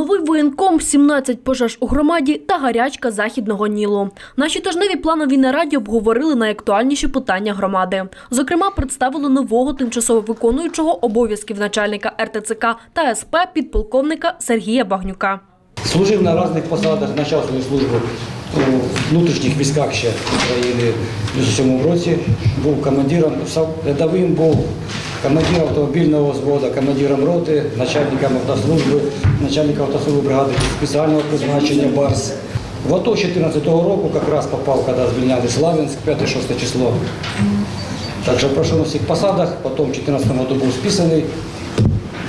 Новий воєнком, 17 пожеж у громаді та гарячка західного Нілу. Наші тижневі планові нараді обговорили найактуальніші питання громади. Зокрема, представили нового тимчасово виконуючого обов'язків начальника РТЦК та СП підполковника Сергія Багнюка. Служив на різних посадах, почав свою службу у внутрішніх військах ще в 97 році. Був командиром, рядовим був командиром автомобільного взводу, командиром роти, начальником автослужби, начальником автослужби бригади спеціального призначення БАРС. В АТО 2014 року якраз попав, коли звільняли Славянськ, 5-6 число. Так що пройшов на всіх посадах, потім в 2014 году був списаний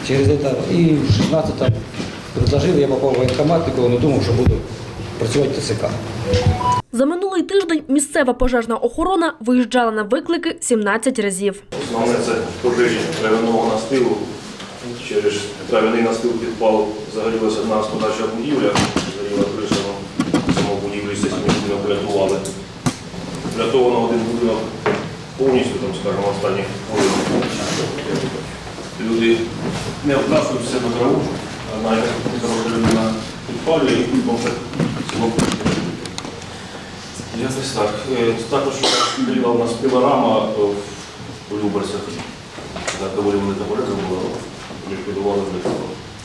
через это. І в 16 предложили, я попав в воєнкомат, ніколи не думав, що буду працювати в ТЦК. За минулий тиждень місцева пожежна охорона виїжджала на виклики 17 разів. Основне це пожежі травяного настилу. Через травяний настил підпал загорілася одна господарча будівля, згоріла криша, ну, саму будівлю з будинок врятували. Врятовано один будинок повністю, там, скажімо, останні хвилини. Люди не обкашуються на траву, а навіть людина підпалює і село Якось так. Е, Також у нас пилорама е, в Люберцях. Так, доволі велика пожежа була, ліквідували близько.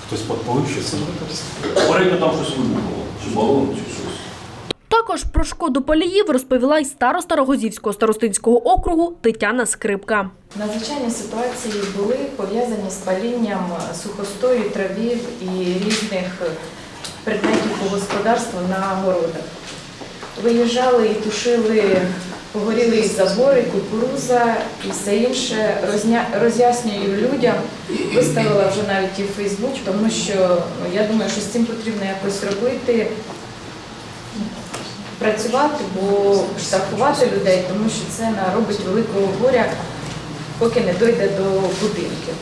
Хтось підпалив щось? Попередньо там щось вибухнуло, чи балон, чи щось. Також про шкоду паліїв розповіла й староста Рогозівського старостинського округу Тетяна Скрипка. Надзвичайні ситуації були пов'язані з палінням сухостою, травів і різних предметів по господарству на городах. Виїжджали і тушили, погоріли і забори, кукуруза і все інше. Розня- Роз'яснюю людям, виставила вже навіть і в Фейсбук, тому що я думаю, що з цим потрібно якось робити, працювати, бо штрафувати людей, тому що це наробить великого горя поки не дойде до будинків.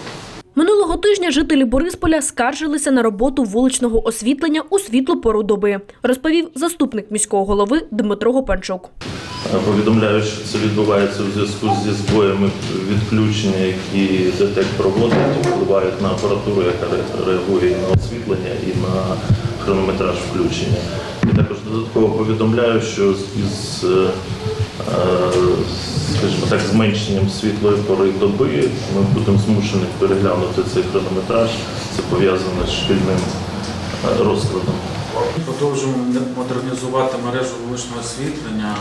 Минулого тижня жителі Борисполя скаржилися на роботу вуличного освітлення у світлу пору доби, розповів заступник міського голови Дмитро Гопанчук. Повідомляю, що це відбувається у зв'язку зі збоями відключення, які ДТЕК проводить, впливають на апаратуру, яка реагує на освітлення, і на хронометраж включення. І також додатково повідомляю, що із, е, е, скажімо так, зменшенням світлої пори доби ми будемо змушені переглянути цей хронометраж. Це пов'язане з шкільним е, розкладом. Продовжуємо модернізувати мережу вуличного освітлення,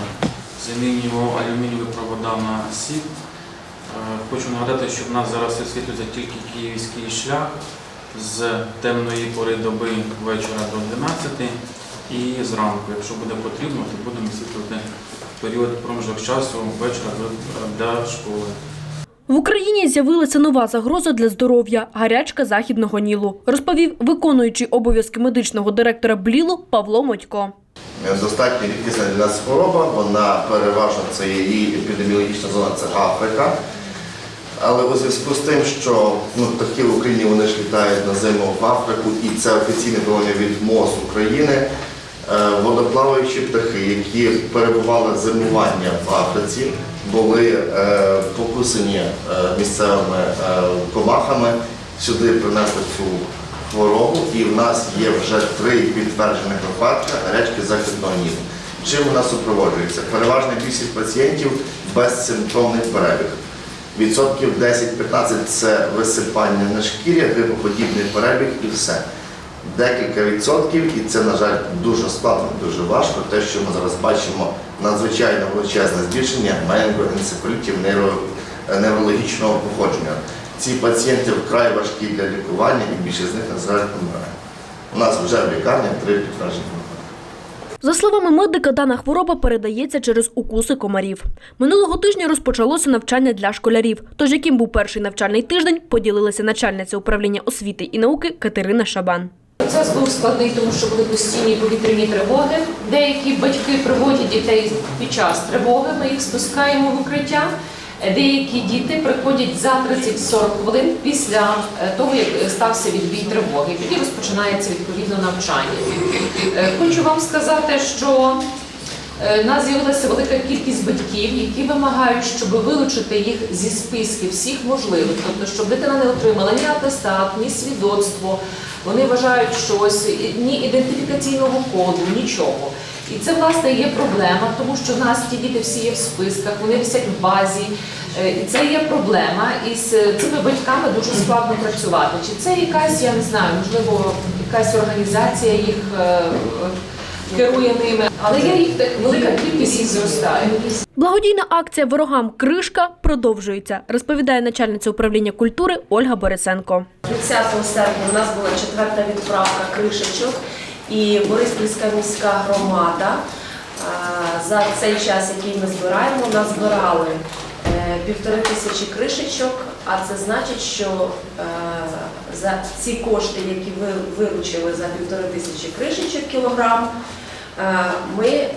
замінюємо алюмінієві провода на сіп. Е, Хочу нагадати, що в нас зараз освітлюється тільки київський шлях з темної пори доби вечора до 12 і зранку. Якщо буде потрібно, то будемо освітлювати період проміжок часу вечора до- для школи. В Україні з'явилася нова загроза для здоров'я гарячка західного Нілу, розповів виконуючий обов'язки медичного директора Блілу Павло Мотько. Достатньо рідкісна для нас хвороба, вона переважно це її епідеміологічна зона, це Африка. Але у зв'язку з тим, що ну, птахи в Україні вони ж літають на зиму в Африку, і це офіційне повідомлення від МОЗ України, водоплаваючі птахи, які перебували зимування в Африці, були е, покусані е, місцевими е, комахами, сюди принесли цю хворобу, і в нас є вже три підтверджених випадки гарячки західного нілу. Чим вона супроводжується? Переважна більшість пацієнтів безсимптомний перебіг. Відсотків 10-15 це висипання на шкірі, грипоподібний перебіг і все. Декілька відсотків, і це, на жаль, дуже складно, дуже важко, те, що ми зараз бачимо надзвичайно величезне збільшення менінгоенцефалітів нейро, неврологічного походження. Ці пацієнти вкрай важкі для лікування і більшість з них, на жаль, помирає. У нас вже в лікарні три підтверджені. За словами медика, дана хвороба передається через укуси комарів. Минулого тижня розпочалося навчання для школярів. Тож, яким був перший навчальний тиждень, поділилася начальниця управління освіти і науки Катерина Шабан. Процес був складний, тому що були постійні повітряні тривоги. Деякі батьки приводять дітей під час тривоги, ми їх спускаємо в укриття. Деякі діти приходять за 30-40 хвилин після е, того, як стався відбій тривоги. Тоді розпочинається відповідно навчання. Е, Хочу вам сказати, що у нас з'явилася велика кількість батьків, які вимагають, щоб вилучити їх зі списків всіх можливих, тобто, щоб дитина не отримала ні атестат, ні свідоцтво Вони вважають, що ось ні ідентифікаційного коду, нічого. І це власне є проблема, тому що в нас ті діти всі є в списках, вони висять в базі. Е, І це є проблема. І з цими батьками дуже складно працювати. Чи це якась, я не знаю, можливо, якась організація їх е, е, керує ними, але я їх так велика кількість їх зростає. Благодійна акція Ворогам кришка продовжується, розповідає начальниця управління культури Ольга Борисенко. 30 серпня у нас була четверта відправка кришечок, і Бориспільська міська громада за цей час, який ми збираємо, назбирали е, півтори тисячі кришечок, а це значить, що е, за ці кошти, які ви виручили за півтори тисячі кришечок кілограм, е, ми, е,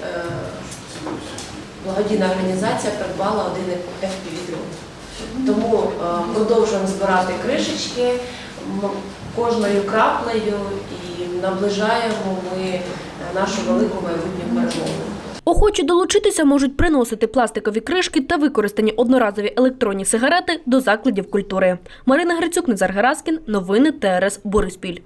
благодійна організація, придбала один FPV-дрон. Тому е, продовжуємо збирати кришечки кожною краплею і наближаємо ми нашу велику майбутню перемогу. Охочі долучитися можуть приносити пластикові кришки та використані одноразові електронні сигарети до закладів культури. Марина Грицюк, Назар Гераскін. Новини ТРС Бориспіль.